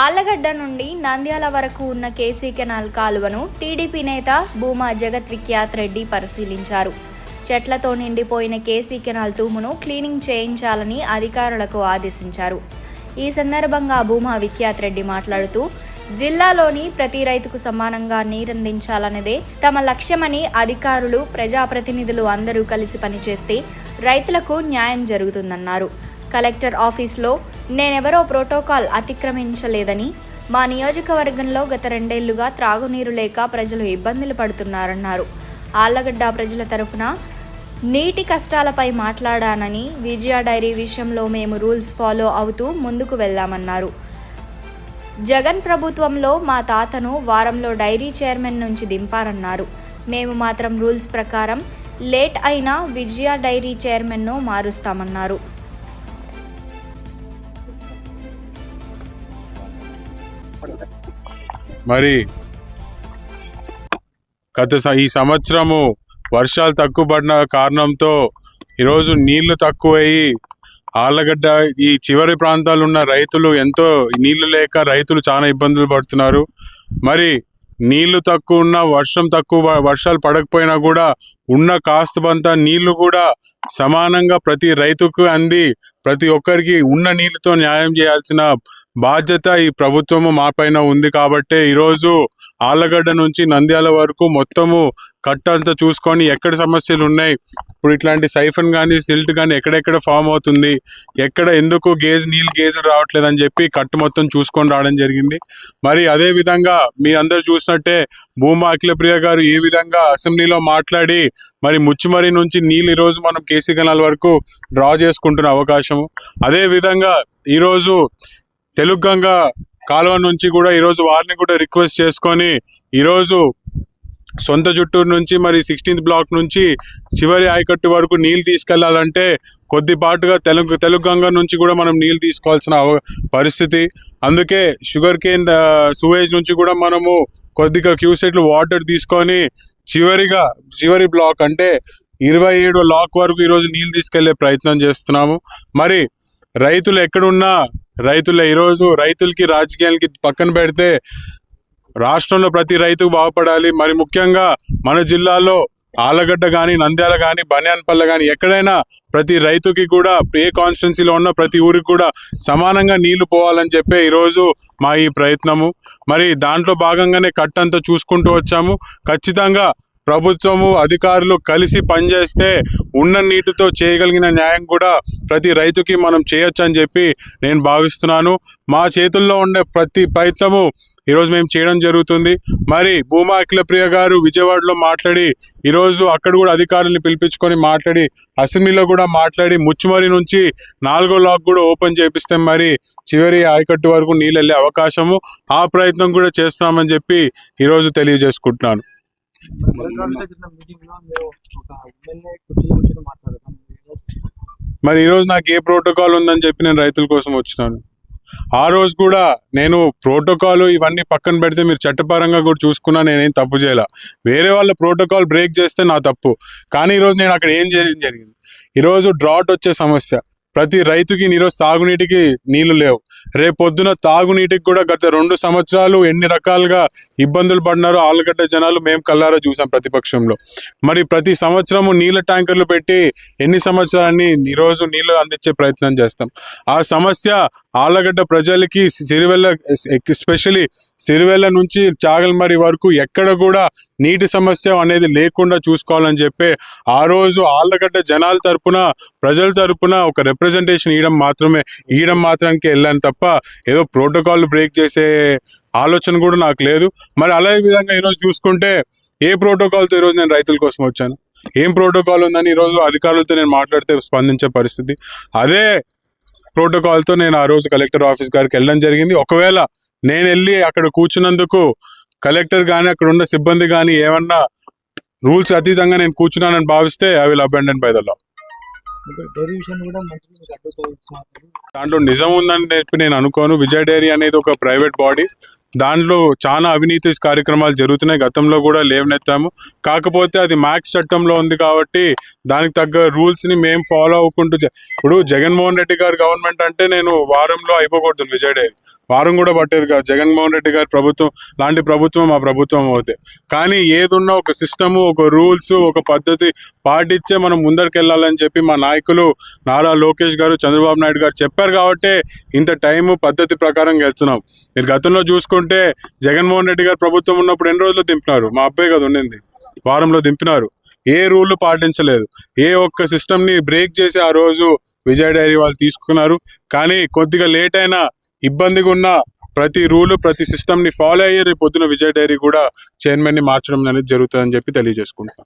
ఆళ్ళగడ్డ నుండి నంద్యాల వరకు ఉన్న కేసీ కెనాల్ కాలువను టీడీపీ నేత భూమా జగత్ విఖ్యాత్ రెడ్డి పరిశీలించారు. చెట్లతో నిండిపోయిన కేసీ కెనాల్ తూమును క్లీనింగ్ చేయించాలని అధికారులకు ఆదేశించారు. ఈ సందర్భంగా భూమా విఖ్యాత్ రెడ్డి మాట్లాడుతూ జిల్లాలోని ప్రతి రైతుకు సమానంగా నీరందించాలన్నదే తమ లక్ష్యమని అధికారులు ప్రజాప్రతినిధులు అందరూ కలిసి పనిచేస్తే రైతులకు న్యాయం జరుగుతుందన్నారు. కలెక్టర్ ఆఫీస్లో నేనెవరో ప్రోటోకాల్ అతిక్రమించలేదని మా నియోజకవర్గంలో గత రెండేళ్ళుగా త్రాగునీరు లేక ప్రజలు ఇబ్బందులు పడుతున్నారన్నారు. ఆళ్ళగడ్డ ప్రజల తరపున నీటి కష్టాలపై మాట్లాడానని విజయ డైరీ విషయంలో మేము రూల్స్ ఫాలో అవుతూ ముందుకు వెళ్దామన్నారు జగన్ ప్రభుత్వంలో మా తాతను వారంలో డైరీ చైర్మన్ నుంచి దింపారన్నారు. మేము మాత్రం రూల్స్ ప్రకారం లేట్ అయినా విజయ డైరీ చైర్మన్ను మారుస్తామన్నారు. మరి గత స- ఈ సంవత్సరము వర్షాలు తక్కువ పడిన కారణంతో ఈరోజు నీళ్ళు తక్కువయ్యి ఆళ్ళగడ్డ ఈ చివరి ప్రాంతాలు ఉన్న రైతులు ఎంతో నీళ్ళు లేక రైతులు చాలా ఇబ్బందులు పడుతున్నారు. మరి నీళ్ళు తక్కువ ఉన్న వర్షం తక్కువ వర్షాలు పడకపోయినా కూడా ఉన్న కాస్త బంత నీళ్ళు కూడా సమానంగా ప్రతి రైతుకు అంది. ప్రతి ఒక్కరికి ఉన్న నీళ్ళతో న్యాయం చేయాల్సిన బాధ్యత ఈ ప్రభుత్వము మా పైన ఉంది కాబట్టే ఈరోజు ఆళ్ళగడ్డ నుంచి నంద్యాల వరకు మొత్తము కట్టంతా చూసుకొని ఎక్కడ సమస్యలు ఉన్నాయి? ఇప్పుడు ఇట్లాంటి సైఫన్ కానీ సిల్ట్ కానీ ఎక్కడెక్కడ ఫామ్ అవుతుంది? ఎక్కడ ఎందుకు గేజ్ నీళ్ళు గేజ్ రావట్లేదు అని చెప్పి కట్టు మొత్తం చూసుకొని రావడం జరిగింది. మరి అదే విధంగా మీ అందరు చూసినట్టే భూమా అఖిలప్రియ గారు ఈ విధంగా అసెంబ్లీలో మాట్లాడి మరి ముచ్చిమరి నుంచి నీళ్ళు ఈరోజు మనం కేసీ కెనాల్ వరకు డ్రా చేసుకుంటున్న అవకాశము. అదే విధంగా ఈరోజు తెలుగు గంగ కాలువ నుంచి కూడా ఈరోజు వారిని కూడా రిక్వెస్ట్ చేసుకొని ఈరోజు సొంత జుట్టూరు నుంచి మరి సిక్స్టీన్త్ బ్లాక్ నుంచి చివరి ఆయకట్టు వరకు నీళ్ళు తీసుకెళ్ళాలంటే కొద్దిపాటుగా తెలుగు తెలుగు గంగ నుంచి కూడా మనం నీళ్ళు తీసుకోవాల్సిన పరిస్థితి. అందుకే షుగర్ కేన్ సువేజ్ నుంచి కూడా మనము కొద్దిగా క్యూసెట్లు వాటర్ తీసుకొని చివరిగా చివరి బ్లాక్ అంటే ఇరవై ఏడు లాక్ వరకు ఈరోజు నీళ్ళు తీసుకెళ్ళే ప్రయత్నం చేస్తున్నాము. మరి రైతులు ఎక్కడున్నా రైతుల ఈరోజు రైతులకి రాజకీయాలకి పక్కన పెడితే రాష్ట్రంలో ప్రతి రైతుకు బాగుపడాలి. మరి ముఖ్యంగా మన జిల్లాలో ఆలగడ్డ కానీ నంద్యాల కానీ బనియాన్పల్లె కానీ ఎక్కడైనా ప్రతి రైతుకి కూడా ఏ కాన్స్టిట్యున్సీలో ఉన్న ప్రతి ఊరికి కూడా సమానంగా నీళ్ళు పోవాలని చెప్పే ఈరోజు మా ఈ ప్రయత్నము. మరి దాంట్లో భాగంగానే కట్టంతా చూసుకుంటూ వచ్చాము. ఖచ్చితంగా ప్రభుత్వము అధికారులు కలిసి పనిచేస్తే ఉన్న నీటితో చేయగలిగిన న్యాయం కూడా ప్రతి రైతుకి మనం చేయొచ్చు అని చెప్పి నేను భావిస్తున్నాను. మా చేతుల్లో ఉండే ప్రతి ప్రయత్నము ఈరోజు మేము చేయడం జరుగుతుంది. మరి భూమా అఖిలప్రియ గారు విజయవాడలో మాట్లాడి ఈరోజు అక్కడ కూడా అధికారుల్ని పిలిపించుకొని మాట్లాడి అసెంబ్లీలో కూడా మాట్లాడి ముచ్చుమరి నుంచి నాలుగో లాక్ కూడా ఓపెన్ చేపిస్తే మరి చివరి ఆయకట్టు వరకు నీళ్ళు వెళ్ళే అవకాశము ఆ ప్రయత్నం కూడా చేస్తున్నామని చెప్పి ఈరోజు తెలియజేసుకుంటున్నాను. మరి ఈరోజు నాకు ఏ ప్రోటోకాల్ ఉందని చెప్పి నేను రైతుల కోసం వచ్చినాను. ఆ రోజు కూడా నేను ప్రోటోకాల్ ఇవన్నీ పక్కన పెడితే మీరు చట్టపరంగా కూడా చూసుకున్నా నేనేం తప్పు చేయాల. వేరే వాళ్ళ ప్రోటోకాల్ బ్రేక్ చేస్తే నా తప్పు. కానీ ఈరోజు నేను అక్కడ ఏం చేయడం జరిగింది? ఈరోజు డ్రాట్ వచ్చే సమస్య. ప్రతి రైతుకి ఈరోజు సాగునీటికి నీళ్ళు లేవు. రేపు పొద్దున తాగునీటికి కూడా గత రెండు సంవత్సరాలు ఎన్ని రకాలుగా ఇబ్బందులు పడినారో ఆలుగడ్డ జనాలు మేము కల్లారా చూసాం ప్రతిపక్షంలో. మరి ప్రతి సంవత్సరము నీళ్ళ ట్యాంకర్లు పెట్టి ఎన్ని సంవత్సరాన్ని ఈరోజు నీళ్ళు అందించే ప్రయత్నం చేస్తాం. ఆ సమస్య ఆళ్ళగడ్డ ప్రజలకి సిరివెల్ల ఎస్పెషలీ సిరివెల్ల నుంచి చాగల్మరి వరకు ఎక్కడ కూడా నీటి సమస్య అనేది లేకుండా చూసుకోవాలని చెప్పి ఆ రోజు ఆళ్ళగడ్డ జనాల తరపున ప్రజల తరపున ఒక రిప్రజెంటేషన్ ఇవ్వడం మాత్రమే ఇవ్వడం మాత్రానికి వెళ్ళాను తప్ప ఏదో ప్రోటోకాల్ బ్రేక్ చేసే ఆలోచన కూడా నాకు లేదు. మరి అలాగే విధంగా ఈరోజు చూసుకుంటే ఏ ప్రోటోకాల్తో ఈరోజు నేను రైతుల కోసం వచ్చాను? ఏం ప్రోటోకాల్ ఉందని ఈరోజు అధికారులతో నేను మాట్లాడితే స్పందించే పరిస్థితి. అదే ప్రోటోకాల్తో నేను ఆ రోజు కలెక్టర్ ఆఫీస్ గారికి వెళ్ళడం జరిగింది. ఒకవేళ నేను వెళ్ళి అక్కడ కూర్చున్నందుకు కలెక్టర్ కానీ అక్కడ ఉన్న సిబ్బంది కానీ ఏమన్నా రూల్స్ అతీతంగా నేను కూర్చున్నానని భావిస్తే I will abandon by the law. దాంట్లో నిజం ఉందని చెప్పి నేను అనుకోను. విజయ్ డైరీ అనేది ఒక ప్రైవేట్ బాడీ. దాంట్లో చాలా అవినీతి కార్యక్రమాలు జరుగుతున్నాయి. గతంలో కూడా లేవనెత్తాము. కాకపోతే అది మ్యాక్స్ చట్టంలో ఉంది కాబట్టి దానికి తగ్గ రూల్స్ని మేము ఫాలో అవ్వకుంటూ ఇప్పుడు జగన్మోహన్ రెడ్డి గారి గవర్నమెంట్ అంటే నేను వారంలో అయిపోకూడదు విజయ్ డే వారం కూడా పట్టేది కాదు. జగన్మోహన్ రెడ్డి గారి ప్రభుత్వం లాంటి ప్రభుత్వం మా ప్రభుత్వం అవుతాయి కానీ ఏదున్నా ఒక సిస్టము ఒక రూల్స్ ఒక పద్ధతి పాటించే మనం ముందరికి వెళ్ళాలని చెప్పి మా నాయకులు నారా లోకేష్ గారు చంద్రబాబు నాయుడు గారు చెప్పారు కాబట్టి ఇంత టైము పద్ధతి ప్రకారం వెళ్తున్నాం మీరు గతంలో చూసుకుంటే జగన్మోహన్ రెడ్డి గారు ప్రభుత్వం ఉన్నప్పుడు ఎన్ని రోజులు దింపినారు? మా అబ్బాయి కదా ఉండింది వారంలో దింపినారు. ఏ రూల్ పాటించలేదు. ఏ ఒక్క సిస్టమ్ని బ్రేక్ చేసి ఆ రోజు విజయ్ డైరీ వాళ్ళు తీసుకున్నారు. కానీ కొద్దిగా లేట్ అయినా ఇబ్బందిగా ఉన్న ప్రతి రూల్ ప్రతి సిస్టమ్ని ఫాలో అయ్యి రేపు పొద్దున విజయ్ డైరీ కూడా చైర్మన్ని మార్చడం అనేది జరుగుతుందని చెప్పి తెలియజేసుకుంటాం